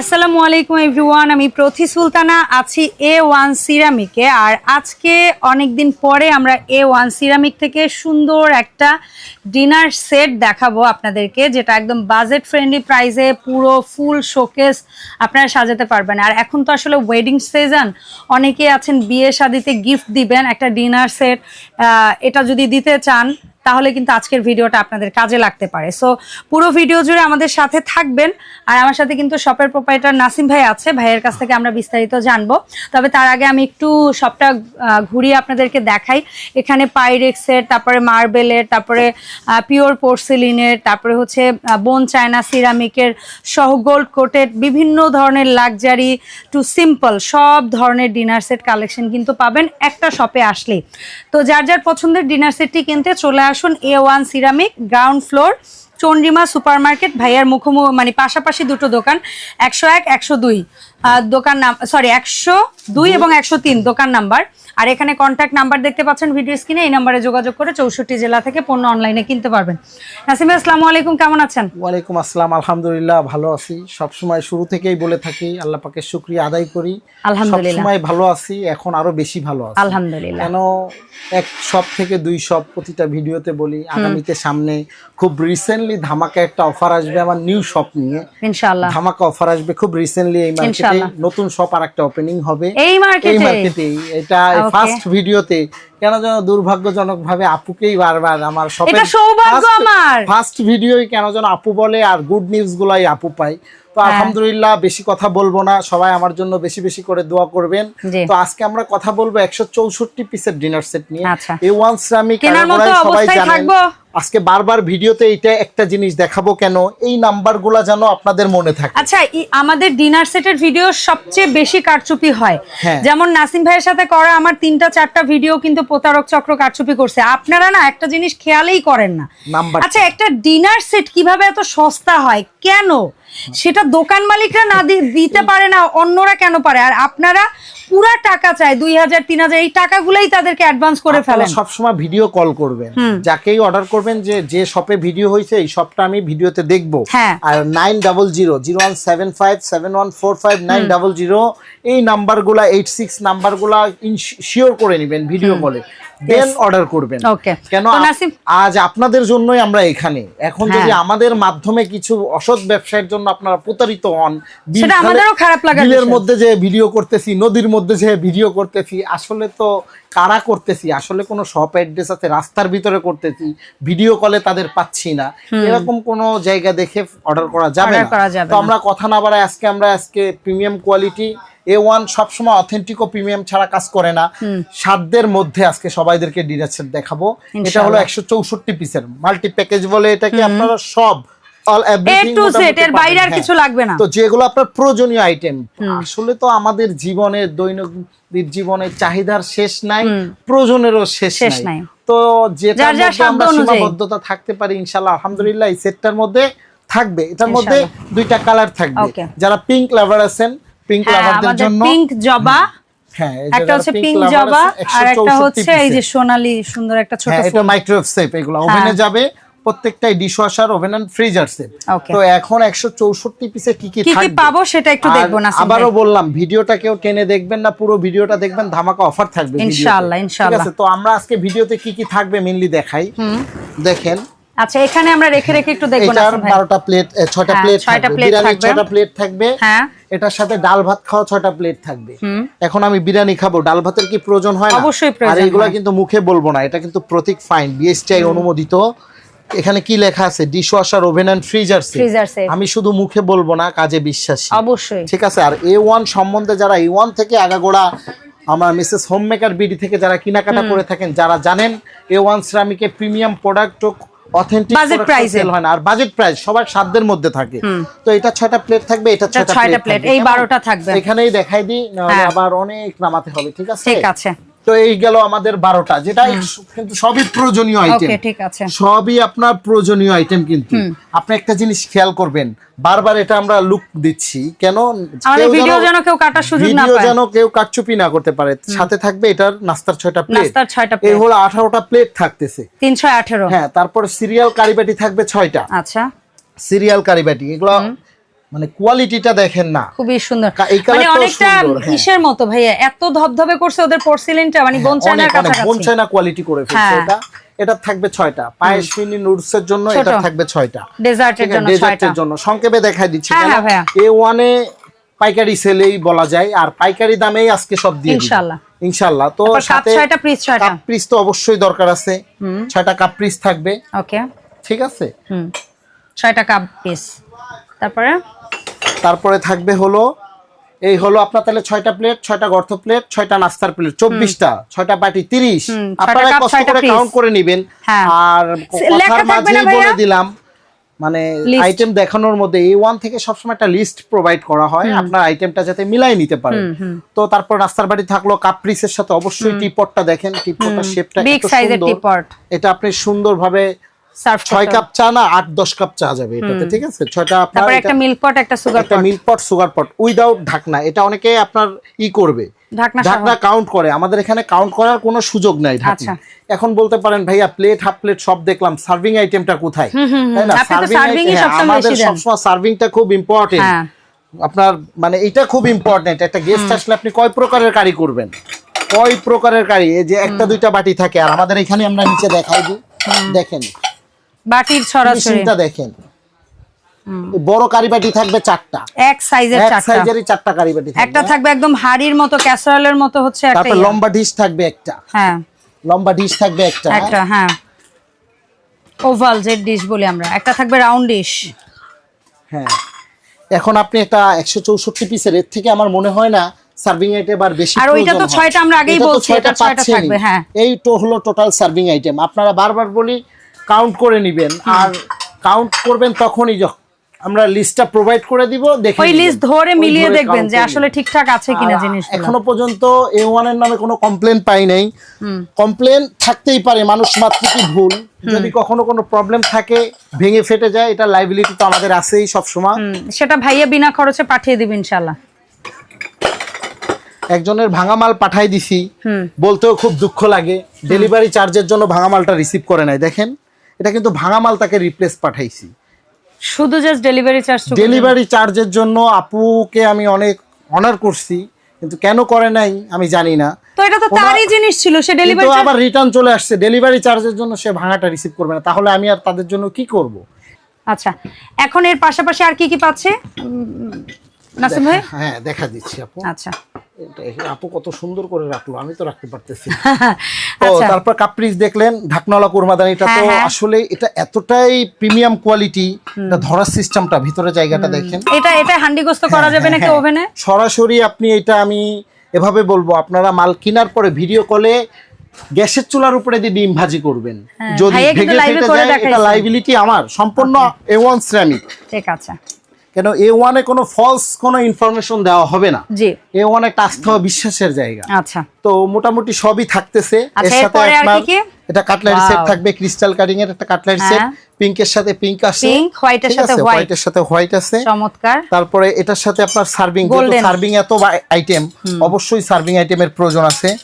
আসসালামু আলাইকুম এভরিওয়ান, আমি প্রথি সুলতানা, আছি এ ওয়ান সিরামিকে। আর আজকে অনেক দিন পরে আমরা এ ওয়ান সিরামিক থেকে সুন্দর একটা ডিনার সেট দেখাবো আপনাদেরকে, যেটা একদম বাজেট ফ্রেন্ডলি প্রাইসে পুরো ফুল শোকেস আপনারা সাজাতে পারবেন। আর এখন তো আসলে ওয়েডিং সিজন অনেকে আছেন বিয়ে শাদিতে গিফট দিবেন একটা ডিনার সেট এটা যদি দিতে চান তাহলে কিন্তু আজকের ভিডিওটা আপনাদের কাজে লাগতে পারে। সো পুরো ভিডিও জুড়ে আমাদের সাথে থাকবেন। আর আমার সাথে কিন্তু শপের প্রোপাইটার নাসিম ভাই আছে। ভাইয়ের কাছ থেকে আমরা বিস্তারিত জানব। তবে তার আগে আমি একটু শপটা ঘুরিয়ে আপনাদেরকে দেখাই। এখানে পাইরেক্সের তারপরে মার্বেলের তারপরে পিওর পোর্সেলিনের তারপরে হচ্ছে বোন চায়না সিরামিকের সহ গোল্ড কোটেড বিভিন্ন ধরনের লাক্সারি টু সিম্পল সব ধরনের ডিনার সেট কালেকশন কিন্তু পাবেন একটা শপে আসলেই। তো যার যার পছন্দের ডিনার সেটটি কিনতে চলে আসুন A one ceramic ground floor Chandima supermarket ভাইয়ার মুখোমুখি মানে পাশাপাশি দুটো দোকান, একশো এক, একশো দুই। দোকান নাম সরি একশো দুই এবং একশো তিন দোকান নাম্বার। আর এখানে কন্ট্যাক্ট নাম্বার দেখতে পাচ্ছেন ভিডিও স্ক্রিনে এই নাম্বারে যোগাযোগ করে চৌষট্টি জেলা থেকে পণ্য অনলাইনে কিনতে পারবেন। নাসিম আসসালামু আলাইকুম কেমন আছেন? ওয়ালাইকুম আসসালাম আলহামদুলিল্লাহ ভালো আছি। সবসময় শুরু থেকেই বলে থাকি আল্লাহ পাকের শুক্রিয়া আদায় করি। আলহামদুলিল্লাহ। সবসময় ভালো আছি এখন আরও বেশি ভালো আছি। আলহামদুলিল্লাহ। কেন এক সব থেকে দুই সব প্রতিটা ভিডিওতে বলি আগামীতে সামনে খুব রিসেন্টলি ধামাকা একটা অফার আসবে আমার নিউ শপ নিয়ে। ইনশাআল্লাহ। ধামাকা অফার আসবে খুব রিসেন্টলি এই মার্কেটে। নতুন শপ আর একটা ওপেনিং হবে। এই এই মার্কেটে এটা ফার্স্ট ভিডিওতে কেন যেন দুর্ভাগ্যজনক ভাবে আপুকেই বারবার আমার সব এটা সৌভাগ্য আমার। ফার্স্ট ভিডিওই কেন যেন আপু বলে আর গুড নিউজ গুলাই আপু পাই তো হ্যাঁ। আলহামদুলিল্লাহ বেশি কথা বলব না সবাই আমার জন্য বেশি বেশি করে দোয়া করবেন। তো আজকে আমরা কথা বলব একশো চৌষট্টি পিসের ডিনার সেট নিয়ে। আচ্ছা। ওয়ান শ্রামিক সবাই জানেন আজকে বারবার ভিডিওতে এইটা একটা জিনিস দেখাবো কেন এই নাম্বারগুলা যেন আপনাদের মনে থাকে। আচ্ছা আমাদের ডিনার সেটের ভিডিও সবচেয়ে বেশি কারচুপি হয়। হ্যাঁ। যেমন নাসিম ভাইয়ের সাথে করা আমার তিনটা চারটা ভিডিও কিন্তু প্রতারক চক্র কারচুপি করছে। আপনারা না একটা জিনিস খেয়ালেই করেন না। আচ্ছা একটা ডিনার সেট কীভাবে এত সস্তা হয়? কেন? সেটা দোকান মালিকরা না দিতে পারে না অন্যরা কেন পারে? আর আপনারা পুরা টাকা চায় দুই হাজার তিন হাজার এই টাকাগুলোই তাদেরকে অ্যাডভান্স করে ফেলেন। সবসময় ভিডিও কল করবেন। যাকেই অর্ডার করবেন যে যে শপে ভিডিও হয়েছে এই শপটা আমি ভিডিওতে দেখব। হ্যাঁ। আর nine double zero zero one seven five seven one four five nine double zero এই নাম্বারগুলা এইট সিক্স নাম্বারগুলা শিওর করে নেবেন ভিডিও কলে দেন অর্ডার করবেন. কেন আজ আপনাদের জন্যই আমরা এখানে। এখন যদি হ্যাঁ। আমাদের মাধ্যমে কিছু অসৎ ব্যবসায়ের জন্য আপনারা প্রতারিত হন বিল সেটা আমাদেরও খারাপ লাগার বিলের মধ্যে যে ভিডিও করতেছি নদীর মধ্যে যে ভিডিও করতেছি আসলে তো কারা করতেছি? আসলে কোনো শপ অ্যাড্রেস আছে রাস্তার ভিতরে করতেছি ভিডিও কলে তাদের পাচ্ছি না। এরকম কোনো জায়গা দেখে অর্ডার করা যাবে না। তো আমরা কথা না বাড়ায় আজকে আমরা আজকে প্রিমিয়াম কোয়ালিটি এ ওয়ান সবসময় অথেন্টিক ও প্রিমিয়াম ছাড়া কাজ করে না। সাধ্যের মধ্যে আজকে সবাইদেরকে ডিনার সেট দেখাবো। এটা হলো একশো চৌষট্টি পিসের মাল্টি প্যাকেজ বলে এটাকে আপনারা সব অল এভরিথিং এর বাইরে আর কিছু লাগবে না। তো যেগুলো আপনার প্রয়োজনীয় আইটেম আসলে তো আমাদের জীবনের দৈনন্দিন জীবনের চাহিদার শেষ নাই প্রয়োজনেরও শেষ নাই। তো যেটার মধ্যে আমরা সীমাবদ্ধতা থাকতে পারি আলহামদুলিল্লাহ এই সেটটার মধ্যে থাকবে। এটার মধ্যে দুইটা কালার থাকবে। যারা পিঙ্ক লাভার আছেন পিঙ্ক হ্যাঁ লাভারদের জন্য। পিঙ্ক জবা হ্যাঁ একটা হচ্ছে পিঙ্ক জবা আর একটা হচ্ছে এই যে piece-এর। সুন্দর একটা ছোট হ্যাঁ এটা মাইক্রোওয়েভ সেফ এগুলো ওভেনে যাবে। প্রত্যেকটাই dish oven and freezer set তো এখন পিসে কি কি কি কি পাবো সেটা একটু দেখব না আবারও বললাম ভিডিওটা কেউ টেনে দেখবেন না পুরো ভিডিওটা দেখবেন ধামাকা অফার থাকবে ভিডিওতে। ইনশাআল্লাহ, ইনশাআল্লাহ। ঠিক আছে তো আমরা আজকে ভিডিওতে কি কি থাকবে মেনলি দেখাই। দেখেন। আচ্ছা এখানে আমরা রেখে রেখে একটু দেখব না বারোটা প্লেট ছয়টা হ্যাঁ, প্লেট ছয়টা বিরিয়ানির থাকবে। প্লেট থাকবে। হ্যাঁ। এটার সাথে ডাল ভাত খাওয়া ছয়টা প্লেট থাকবে। এখন আমি বিরিয়ানি খাব ডাল ভাতের কি প্রয়োজন হয় না? অবশ্যই আর এগুলা কিন্তু মুখে বলব না এটা কিন্তু প্রতীক ফাইন বিএসটিআই অনুমোদিত। এখানে কি লেখা আছে? Dish washer oven and freezer. আমি শুধু মুখে বলব না কাজে বিশ্বাসী। অবশ্যই। ঠিক আছে আর এ ওয়ান সম্বন্ধে যারা এ ওয়ান থেকে আগাগোড়া আমার মিসেস হোম মেকার বিডি থেকে যারা কেনাকাটা করে থাকেন যারা জানেন A one সিরামিকের premium product authentic budget price হয় না। আর বাজেট প্রাইস সবার সাধ্যের মধ্যে থাকে। তো এটা ছয়টা প্লেট থাকবে এটা ছয়টা প্লেট এই 12টা থাকবে। এখানেই দেখাই দিই হ্যাঁ। আবার অনেক নামাতে হবে ঠিক আছে? ঠিক আছে। তো এই গেল আমাদের বারোটা যেটা কিন্তু সবই প্রয়োজনীয় আইটেম ঠিক আছে। সবই আপনার প্রয়োজনীয় আইটেম কিন্তু। আপনি একটা জিনিস খেয়াল করবেন বারবার এটা আমরা লুক দিচ্ছি কেন? ভিডিও যেন- কেউ কাটার সুযোগ না ভিডিও যেন কেউ কাটচুপি না করতে পারে। সাথে থাকবে এটার নাস্তার ছয়টা প্লেট নাস্তার ছয়টা এই হলো আঠারোটা প্লেট থাকতেছে। তিনশো আঠেরো। হ্যাঁ তারপর সিরিয়াল কারিবাটি থাকবে ছয়টা। আচ্ছা। সিরিয়াল কারিবাটি এগুলো মানে কোয়ালিটিটা দেখেন না। খুবই সুন্দর। এই মানে অনেকটা হ্যাঁ। কিসের মতো ভাইয়া? এত ধবধবে করছে ওদের পোর্সিলিনটা মানে বোন কাছাকাছি। কোয়ালিটি করে ফেলছে হ্যাঁ। এটা। এটা থাকবে ছয়টা। পায়েস মিনি নুডলস এর জন্য এটা থাকবে ছয়টা। ডেজার্টের জন্য ডেজার্টের জন্য। সংক্ষেপে দেখাই দিচ্ছি হ্যাঁ, হ্যাঁ, এ ওয়ানে পাইকারি সেলেই বলা যায় আর পাইকারি দামেই আজকে সব দিয়ে। ইনশাআল্লাহ। ইনশাআল্লাহ তো সাথে ছয়টা পিস ছয়টা। কাপ পিস তো অবশ্যই দরকার আছে। ছয়টা কাপ পিস থাকবে। ওকে ঠিক আছে? হুম। ছয়টা কাপ পিস তারপরে? তারপরে থাকবে হলো এই হলো আপনার তাহলে ছয়টা প্লেট ছয়টা গর্ত প্লেট ছয়টা নাস্তার প্লেট চব্বিশটা ছয়টা বাটি তিরিশ। আপনারা কষ্ট করে কাউন্ট করে নিবেন। হ্যাঁ। আর কথার মাঝেই বলে দিলাম মানে আইটেম দেখানোর মধ্যে এই ওয়ান থেকে সবসময় একটা লিস্ট প্রোভাইড করা হয়। আপনার আইটেমটা যাতে মিলাই নিতে পারে তো তারপর নাস্তার বাড়ি থাকল কাপ্রিসের সাথে অবশ্যই টিপটটা দেখেন টিপটটার শেপটা এটা আপনি সুন্দরভাবে ছয় কাপ চা না আট দশ কাপ চা যাবে এটাতে ঠিক আছে? ছয়টা আপনার একটা মিল্ক পট একটা সুগার একটা pot milk pot sugar pot without ঢাকনা। এটা অনেকে আপনার ই করবে। ঢাকনা। কাউন্ট করে। আমাদের এখানে কাউন্ট করার কোনো সুযোগ নাই ঢাকনা। আচ্ছা। এখন বলতে পারেন ভাইয়া প্লেট হাফ প্লেট সব দেখলাম সার্ভিং আইটেমটা কোথায়? তাই না? সার্ভিং serving আমাদের সবসময় সার্ভিংটা খুব ইম্পর্টেন্ট হ্যাঁ। আপনার মানে এটা খুব ইম্পর্টেন্ট একটা গেস্ট আসলে আপনি কয় প্রকারের কারি করবেন? কয় প্রকারের কারি এই যে একটা দুইটা বাটি থাকে। আর আমাদের এখানে আমরা নিচে দেখাই দিই দেখেন। বাটির ছড়াছড়ি দেখেন। বড় কারি বাটি থাকবে চারটা। এক সাইজের চারটা। সাইজেরই চারটা কারি বাটি থাকবে একটা থাকবে একদম হাড়ির মতো ক্যাসারোলের মতো হচ্ছে একটা তারপর। লম্বা ডিশ থাকবে একটা। হ্যাঁ। লম্বা ডিশ থাকবে একটা একটা হ্যাঁ। ওভাল যে ডিশ বলি আমরা। একটা থাকবে রাউন্ড ডিশ। হ্যাঁ। এখন আপনি একশো চৌষট্টি পিসের এর থেকে আমার মনে হয় না সার্ভিং আইটেম আর বেশি আর ওইটা তো ছয়টা আমরা আগেই বলছি, এটা ছয়টা থাকবে, হ্যাঁ। এই তো হলো টোটাল সার্ভিং আইটেম আপনারা বারবার বলি কাউন্ট করে নিবেন। আর কাউন্ট করবেন তখনই যখন আমরা লিস্টটা প্রোভাইড করে দিব দেখে ওই লিস্ট ধরে মিলিয়ে দেখবেন যে আসলে ঠিকঠাক আছে কিনা জিনিস এখনও পর্যন্ত এ ওয়ানের নামে কোনো কমপ্লেন পাই নাই। কমপ্লেন থাকতেই পারে মানুষ মাত্র কি ভুল। যদি কখনো কোনো প্রবলেম থাকে ভেঙে ফেটে যায় এটা লাইবিলিটি তো আমাদের আছেই সবসময়। সেটা ভাইয়া বিনা খরচে পাঠিয়ে দিবে ইনশাল্লাহ একজনের ভাঙা মাল পাঠাই দিছি বলতেও খুব দুঃখ লাগে। ডেলিভারি চার্জের জন্য ভাঙা মালটা রিসিভ করে নাই দেখেন। এটা কিন্তু ভাঙা মাল তাকে রিপ্লেস পাঠাইছি। শুধু জাস্ট ডেলিভারি চার্জ ডেলিভারি চার্জের জন্য আপুকে আমি অনেক অনার করছি কিন্তু কেন করে নাই আমি জানি না। তো এটা তো তারই জিনিস ছিল সে ডেলিভারি কিন্তু আবার রিটার্ন চলে আসছে। ডেলিভারি চার্জের জন্য সে ভাঙাটা রিসিভ করবে না। তাহলে আমি আর তাদের জন্য কি করব? আচ্ছা এখন এর পাশাপাশি আর কি কি পাচ্ছে? নাসিম ভাই? হ্যাঁ দেখা দিচ্ছি আপু। আচ্ছা। আপু কত সুন্দর করে রাখল আমি তো রাখতে পারতেছি। তো আচ্ছা। তারপর কাপ্রিস দেখলেন ঢাকনাওয়ালা কোরমাদান এটা তো হ্যাঁ, হ্যাঁ। আসলে এটা এতটাই প্রিমিয়াম কোয়ালিটি এটা ধরার সিস্টেমটা ভিতরে জায়গাটা দেখেন। এটা এটা হান্ডিগোস্ত করা যাবে নাকি হ্যাঁ, ওভেনে? সরাসরি আপনি এটা আমি এভাবে বলব আপনারা মাল কেনার পরে ভিডিও কলে গ্যাসের চুলার উপরে দিয়ে ডিম ভাজি করবেন। হ্যাঁ, যদি ভেঙে ফেটে যায় এটা লাইবিলিটি আমার সম্পূর্ণ এ ওয়ান সিরামিক ঠিক আছে। কেন এ ওয়ানে কোনো ফলস কোনো ইনফরমেশন দেওয়া হবে না। জি। এ ওয়ান একটা আস্থা বিশ্বাসের জায়গা। আচ্ছা। তো মোটামুটি সবই থাকতেছে। এর আচ্ছা, সাথে আপনার? এটা কাটলারি সেট থাকবে ক্রিস্টাল কাটিং এর একটা কাটলারি সেট হ্যাঁ। পিঙ্কের সাথে পিঙ্ক আছে Pink, white এর সাথে white এর সাথে হোয়াইট আছে। চমৎকার। তারপরে এটার সাথে আপনার সার্ভিং সার্ভিং এত আইটেম অবশ্যই সার্ভিং আইটেমের প্রয়োজন আছে।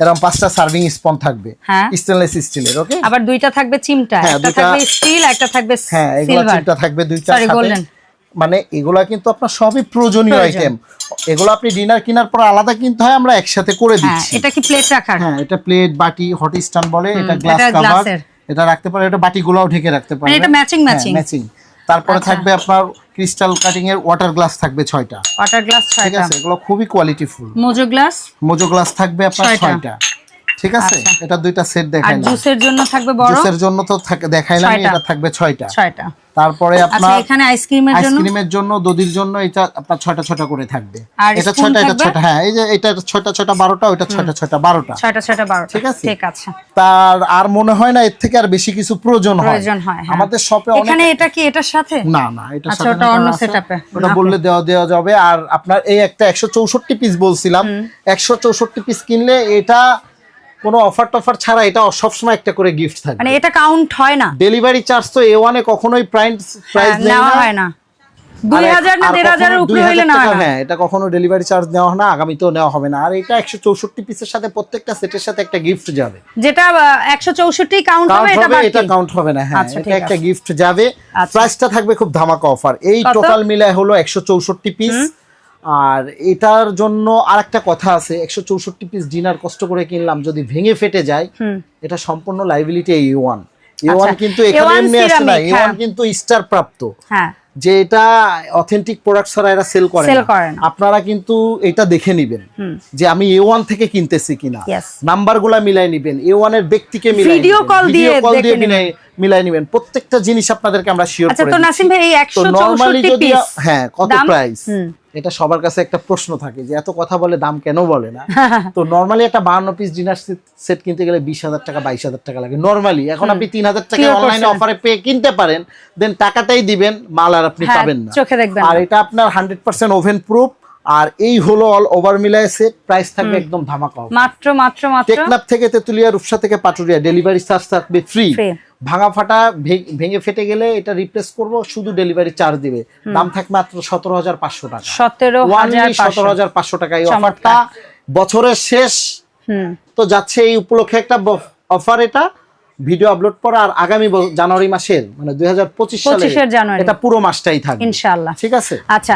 এরকম পাঁচটা সার্ভিং স্পন থাকবে। স্টেনলেস স্টিলের ওকে আবার দুইটা থাকবে চিমটা। হ্যাঁ, একটা দুইটা- থাকবে স্টিল একটা থাকবে হ্যাঁ এগুলো চিন্তা থাকবে দুইটা golden. মানে এগুলা কিন্তু আপনার সবই প্রয়োজনীয় আইটেম এগুলো আপনি ডিনার কেনার পর আলাদা কিনতে হয় আমরা একসাথে করে হ্যাঁ দিচ্ছি। এটা কি প্লেট রাখার? হ্যাঁ এটা প্লেট বাটি হট স্ট্যান্ড বলে এটা গ্লাস কাভার। এটা রাখতে পারে এটা বাটিগুলোও ঢেকে রাখতে পারে মানে এটা matching matching? ম্যাচিং তারপরে আচ্ছা। থাকবে আপনার ক্রিস্টাল কাটিং এর ওয়াটার গ্লাস থাকবে ছয়টা। ওয়াটার গ্লাস 6টা ঠিক আছে এগুলো খুবই qualityful mojo glass mojo glass থাকবে আপনার ছয়টা। ছয়টা। ঠিক আছে? আচ্ছা। এটা দুইটা সেট আর দেখাই না জুসের জন্য থাকবে বড়? জুসের জন্য তো থাক- দেখাইলাম এটা থাকবে ছয়টা। ছয়টা। তারপরে আচ্ছা আপনার এখানে আইসক্রিমের জন্য? আইসক্রিমের জন্য দদির জন্য এটা আপনার ছয়টা ছয়টা করে থাকবে। এটা ছয়টা এটা? ছয়টা হ্যাঁ এই যে এটা ছয়টা ছয়টা বারোটা ওইটা ছয়টা ছয়টা বারোটা। ছয়টা ছয়টা বারোটা। ঠিক আছে? ঠিক আছে। তার আর মনে হয় না এর থেকে আর বেশি কিছু প্রয়োজন হয়। প্রয়োজন হয় হ্যাঁ। আমাদের শপে অনেক এখানে এটা কি এটার সাথে? না না এটা আচ্ছা, ওটা অন্য setup-এ। ওটা বললে দেওয়া দেওয়া যাবে। আর আপনার এই একটা একশো চৌষট্টি পিস বলছিলাম। একশো চৌষট্টি পিস কিনলে এটা কোনো অফার টফার ছাড়া এটা সবসময় একটা করে গিফট থাকবে। মানে এটা কাউন্ট হয় না। ডেলিভারি চার্জ তো এ ওয়ানে কখনোই প্রাইস প্রাইস হ্যাঁ, নেওয়া হয় না। হয়। হ্যাঁ এটা কখনো ডেলিভারি চার্জ নেওয়া হয় না আগামীতেও নেওয়া হবে না। আর এটা একশো চৌষট্টি পিসের সাথে প্রত্যেকটা সেটের সাথে একটা গিফট যাবে। যেটা একশো চৌষট্টি কাউন্ট হবে এটা কাউন্ট হবে না হ্যাঁ আচ্ছা, এটা একটা গিফট যাবে। আচ্ছা। প্রাইসটা থাকবে খুব ধামাকা অফার এই টোটাল মিলায় হলো একশো চৌষট্টি পিস আর এটার জন্য আর একটা কথা আছে একশো চৌষট্টি পিস ডিনার কষ্ট করে কিনলাম যদি ভেঙে ফেটে যায় এটা সম্পূর্ণ liability A one A one কিন্তু এখানে এমনি আসে না এ ওয়ান হ্যাঁ। কিন্তু স্টার প্রাপ্ত হ্যাঁ যে এটা অথেন্টিক প্রোডাক্ট ছাড়া এরা সেল করে। আপনারা কিন্তু এটা দেখে নিবেন যে আমি এ ওয়ান থেকে কিনতেছি কিনা Yes. নাম্বারগুলা মিলাই নিবেন এ ওয়ানের ব্যক্তিকে মিলাই Video নিবেন। দিয়ে দেখে দিয়ে মিলাই- মিলাই নিবেন প্রত্যেকটা জিনিস আপনাদেরকে আমরা শিওর আচ্ছা করে তো। নাসিম ভাই এই তো একশো নরমালি চৌষট্টি যদি পিস হ্যাঁ কত প্রাইস। এটা সবার কাছে একটা প্রশ্ন থাকে যে এত কথা বলে দাম কেন বলে না? তো নরমালি একটা বাহান্ন পিস ডিনার সেট কিনতে গেলে বিশ হাজার টাকা বাইশ হাজার টাকা লাগে। নরমালি এখন আপনি তিন হাজার টাকা অনলাইনে। অফারে পেয়ে কিনতে পারেন দেন টাকাটাই দিবেন মাল আর আপনি হ্যাঁ, পাবেন না। আর এটা আপনার হান্ড্রেড পার্সেন্ট ওভেন প্রুফ আর এই হলো অল ওভার মিলায় সেট প্রাইস থাকবে একদম ধামাকা মাত্র মাত্র মাত্র। টেকনাফ থেকে তেতুলিয়া রূপসা থেকে পাটুরিয়া ডেলিভারি চার্জ থাকবে ফ্রি। ভাঙা ফাটা ভেঙে ফেটে গেলে এটা রিপ্লেস করব শুধু ডেলিভারি চার্জ দিবে। দাম থাকবে মাত্র সতেরো হাজার পাঁচশো টাকা। সতেরো সতেরো হাজার পাঁচশো টাকা এই অফারটা বছরের শেষ। তো যাচ্ছে এই উপলক্ষে একটা অফার এটা ভিডিও আপলোড করা আর আগামী জানুয়ারি মাসের মানে দুই হাজার পঁচিশ সালে 25 জানুয়ারি। এটা পুরো মাসটাই থাকবে। ইনশাল্লাহ ঠিক আছে? আচ্ছা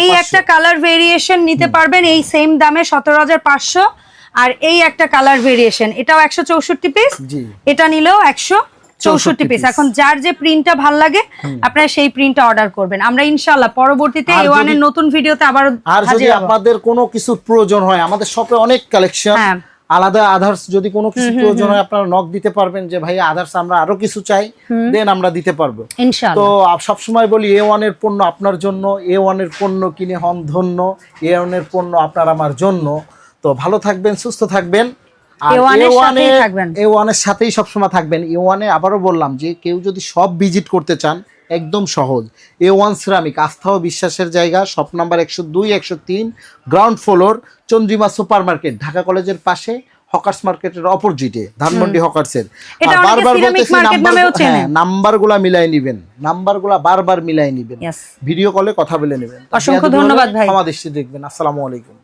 এই একটা কালার ভেরিয়েশন নিতে পারবেন এই সেম দামে সতেরো হাজার পাঁচশো আর এই একটা কালার ভেরিয়েশন এটাও একশো চৌষট্টি পিস এটা নিলেও একশো চৌষট্টি পিস এখন যার যে প্রিন্টটা ভালো লাগে আপনারা সেই প্রিন্টটা অর্ডার করবেন। আমরা ইনশাল্লাহ পরবর্তীতে এই ওয়ানের যদি- নতুন ভিডিওতে আবার আর যদি আপনাদের কোনো কিছু প্রয়োজন হয় আমাদের শপে অনেক কালেকশন হ্যাঁ। আলাদা আধার্স যদি কোনো কিছু প্রয়োজন হয় আপনারা নক দিতে পারবেন যে ভাই আধার্স আমরা আরও কিছু চাই দেন আমরা দিতে পারব। তো সবসময় বলি এ ওয়ানের পণ্য আপনার জন্য এ ওয়ানের পণ্য কিনে হন ধন্য এ ওয়ানের পণ্য আপনার আমার জন্য। তো ভালো থাকবেন সুস্থ থাকবেন। আর A1 এর সাথেই সবসময় থাকবেন। এ ওয়ানে আবারও বললাম যে কেউ যদি সব ভিজিট করতে চান একদম সহজ। এ ওয়ান সিরামিক আস্থা ও বিশ্বাসের জায়গা শপ নাম্বার একশো দুই একশো তিন ground floor Chandrima super market Dhaka কলেজের পাশে হকার্স মার্কেটের অপোজিটে ধানমন্ডি হকার্সের। নামেও চেনে। নাম্বারগুলা মিলাই নিবেন। নাম্বারগুলা বারবার মিলাই নিবেন। ভিডিও কলে কথা বলে নেবেন। অসংখ্য ধন্যবাদ ভাই। দৃষ্টি দেখবেন। আসসালামু আলাইকুম।